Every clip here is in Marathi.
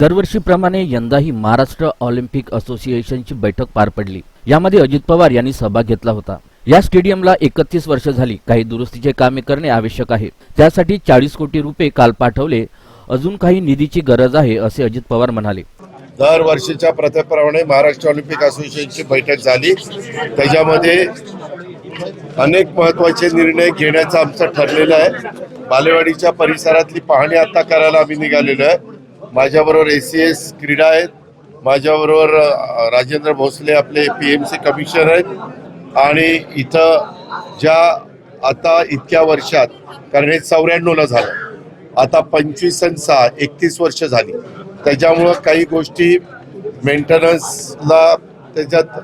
दरवर्षीप्रमाणे यंदाही महाराष्ट्र ऑलिम्पिक असोसिएशनची बैठक पार पडली. यामध्ये अजित पवार यांनी सहभाग घेतला होता. या स्टेडियमला एकतीस वर्ष झाली. काही दुरुस्तीचे कामे करणे आवश्यक आहे. त्यासाठी चाळीस कोटी रुपये काल पाठवले. अजून काही निधीची गरज आहे असे अजित पवार म्हणाले. दरवर्षीच्या प्रथेप्रमाणे महाराष्ट्र ऑलिम्पिक असोसिएशनची बैठक झाली. त्याच्यामध्ये अनेक महत्त्वाचे निर्णय घेण्याचं आमचं ठरलेलं आहे. बालेवाडीच्या परिसरातली पाहणी आता करायला आम्ही निघालेलो आहे. माझ्याबरोबर ए सी एस क्रीडा आहेत. माझ्याबरोबर राजेंद्र भोसले आपले पी एम सी कमिशनर आहेत. आणि इथं ज्या आता इतक्या वर्षात कारण हे चौऱ्याण्णवला झालं आता पंचवीस आणि सहा एकतीस वर्ष झाली. त्याच्यामुळं काही गोष्टी मेंटेनन्सला त्याच्यात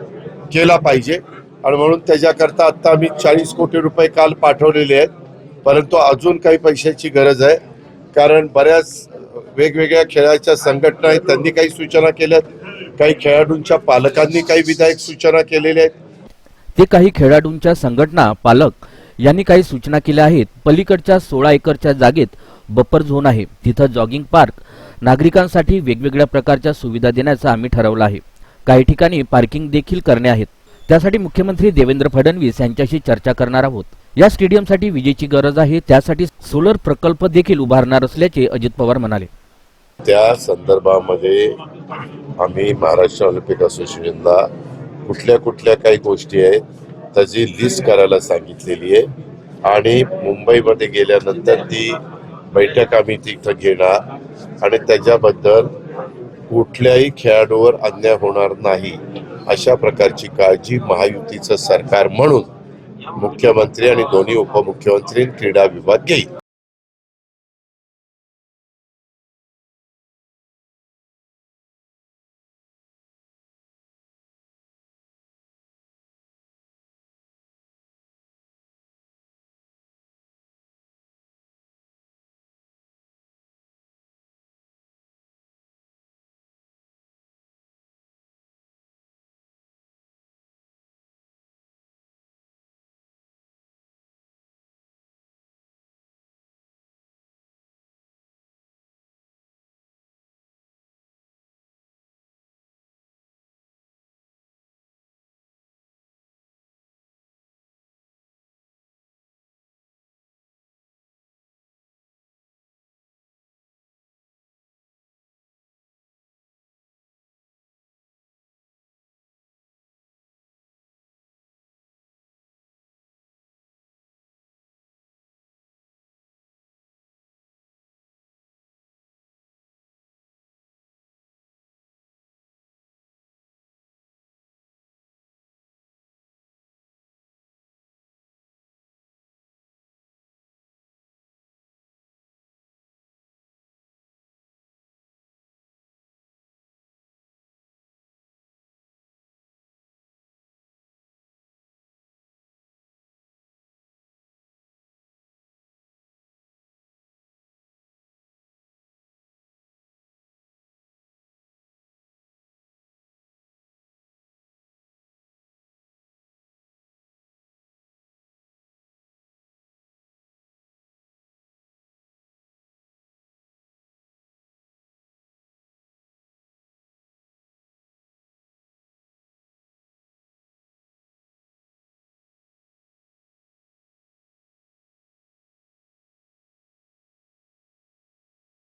केला पाहिजे. आणि म्हणून त्याच्याकरता आत्ता आम्ही चाळीस कोटी रुपये काल पाठवलेले आहेत. परंतु अजून काही पैशाची गरज आहे. कारण बऱ्याच वेगवेगळ्या खेळाच्या संघटना आहेत त्यांनी काही सूचना केल्या काही खेळाडूंच्या पालकांनी काही विधायक सूचना केलेल्या आहेत. ते काही खेळाडूंच्या संघटना पालक यांनी काही सूचना केल्या आहेत. पलीकडच्या सोळा एकरच्या जागेत बफर झोन आहे. तिथं जॉगिंग पार्क नागरिकांसाठी वेगवेगळ्या प्रकारच्या सुविधा देण्याचं आम्ही ठरवलं आहे. काही ठिकाणी पार्किंग देखील करणे आहेत. त्यासाठी मुख्यमंत्री देवेंद्र फडणवीस यांच्याशी चर्चा करणार आहोत. या स्टेडियमसाठी विजेची गरज आहे. त्यासाठी सोलर प्रकल्प देखील उभारणार असल्याचे अजित पवार म्हणाले. त्या संदर्भामध्ये आम्ही महाराष्ट्र ऑलिम्पिक असोसिएशनला कुठल्या कुठल्या काही गोष्टी आहेत त्याची लिस्ट करायला सांगितलेली आहे. आणि मुंबईमध्ये गेल्यानंतर ती बैठक आम्ही तिथं घेणार. आणि त्याच्याबद्दल कुठल्याही खेळाडूवर अन्याय होणार नाही अशा प्रकारची काळजी महायुतीचं सरकार म्हणून मुख्यमंत्री आणि दोन्ही उपमुख्यमंत्री क्रीडा विभाग घेईल